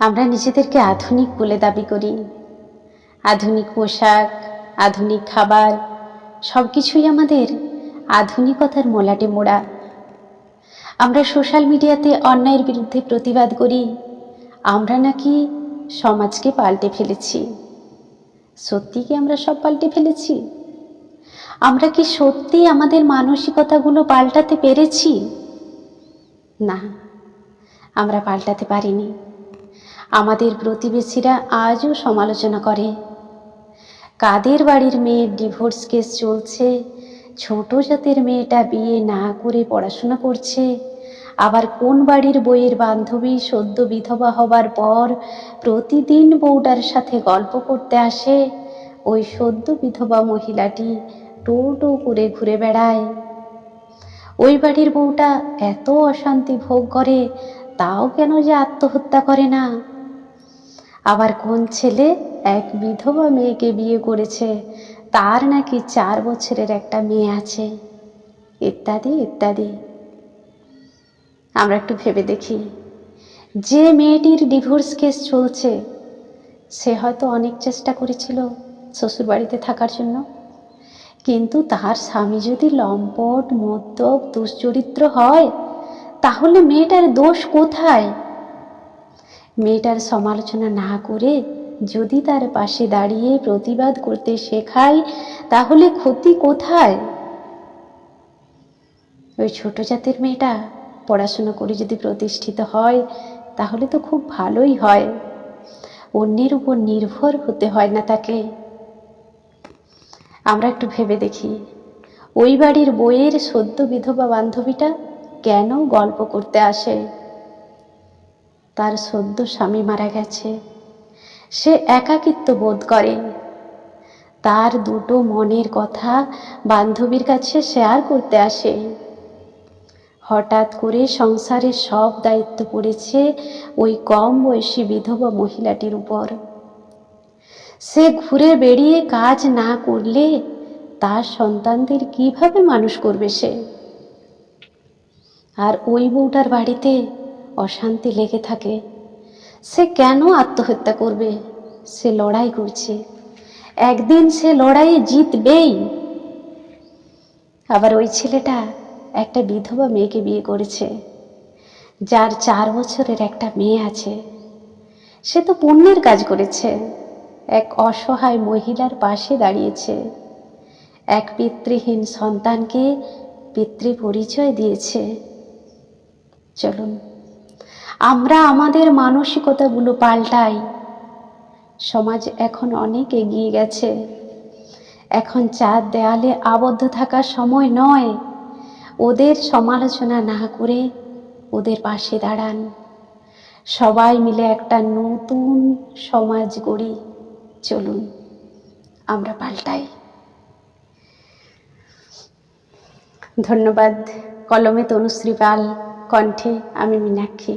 আমরা নিজেদেরকে আধুনিক বলে দাবি করি। আধুনিক পোশাক, আধুনিক খাবার সব কিছুই আমাদের আধুনিকতার মোলাটে মোড়া। আমরা সোশ্যাল মিডিয়াতে অন্যায়ের বিরুদ্ধে প্রতিবাদ করি। আমরা নাকি সমাজকে পাল্টে ফেলেছি। সত্যি কি আমরা সব পাল্টে ফেলেছি? আমরা কি সত্যি আমাদের মানসিকতাগুলো পাল্টাতে পেরেছি? না, আমরা পাল্টাতে পারিনি। আমাদের প্রতিবেশীরা আজও সমালোচনা করে। কাদের বাড়ির মেয়ের ডিভোর্স কেস চলছে, ছোট জাতের মেয়েটা বিয়ে না করে পড়াশোনা করছে, আবার কোন বাড়ির বইয়ের বান্ধবী সদ্য বিধবা হবার পর প্রতিদিন বউটার সাথে গল্প করতে আসে, ওই সদ্য বিধবা মহিলাটি টো টো করে ঘুরে বেড়ায়। ওই বাড়ির বউটা এত অশান্তি ভোগ করে, তাও কেন যে আত্মহত্যা করে না? আবার কোন ছেলে এক বিধবা মেয়েকে বিয়ে করেছে? তার নাকি চার বছরের একটা মেয়ে আছে। ইত্যাদি ইত্যাদি। আমরা একটু ভেবে দেখি। যে মেয়েটির ডিভোর্স কেস চলছে, সে হয়তো অনেক চেষ্টা করেছিল শ্বশুরবাড়িতে থাকার জন্য। কিন্তু তার স্বামী যদি লম্পট, মদ্যপ, দুশ্চরিত্র হয়, তাহলে মেয়েটার দোষ কোথায়? মেয়েটার সমালোচনা না করে যদি তার পাশে দাঁড়িয়ে প্রতিবাদ করতে শেখায়, তাহলে ক্ষতি কোথায়? ওই ছোট জাতের মেয়েটা পড়াশোনা করে যদি প্রতিষ্ঠিত হয়, তাহলে তো খুব ভালোই হয়। অন্যের উপর নির্ভর হতে হয় না তাকে। আমরা একটু ভেবে দেখি, ওই বাড়ির বইয়ের সদ্য বিধবা বান্ধবীটা কেন গল্প করতে আসে? তার সদ্য স্বামী মারা গেছে। সে একাকিত্ব বোধ করে। তার দুটো মনের কথা বান্ধবীর কাছে শেয়ার করতে আসে। হঠাৎ করে সংসারের সব দায়িত্ব পড়েছে ওই কম বয়সী বিধবা মহিলাটির উপর। সে ঘুরে বেরিয়ে কাজ না করলে তার সন্তানদের কীভাবে মানুষ করবে সে? আর ওই বউটার বাড়িতে অশান্তি লেগে থাকে। সে কেন আত্মহত্যা করবে? সে লড়াই করছে। একদিন সে লড়াইয়ে জিতবেই। আবার ওই ছেলেটা একটা বিধবা মেয়েকে বিয়ে করেছে, যার চার বছরের একটা মেয়ে আছে। সে তো পুণ্যের কাজ করেছে। এক অসহায় মহিলার পাশে দাঁড়িয়েছে। এক পিতৃহীন সন্তানকে পিতৃ পরিচয় দিয়েছে। চলুন। আমরা আমাদের মানসিকতাগুলো পাল্টাই। সমাজ এখন অনেক এগিয়ে গেছে। এখন চার দেয়ালে আবদ্ধ থাকার সময় নয়। ওদের সমালোচনা না করে ওদের পাশে দাঁড়ান। সবাই মিলে একটা নতুন সমাজ গড়ি। চলুন, আমরা পাল্টাই। ধন্যবাদ। কলমে তনুশ্রী পাল, কণ্ঠে আমি মীনাক্ষী।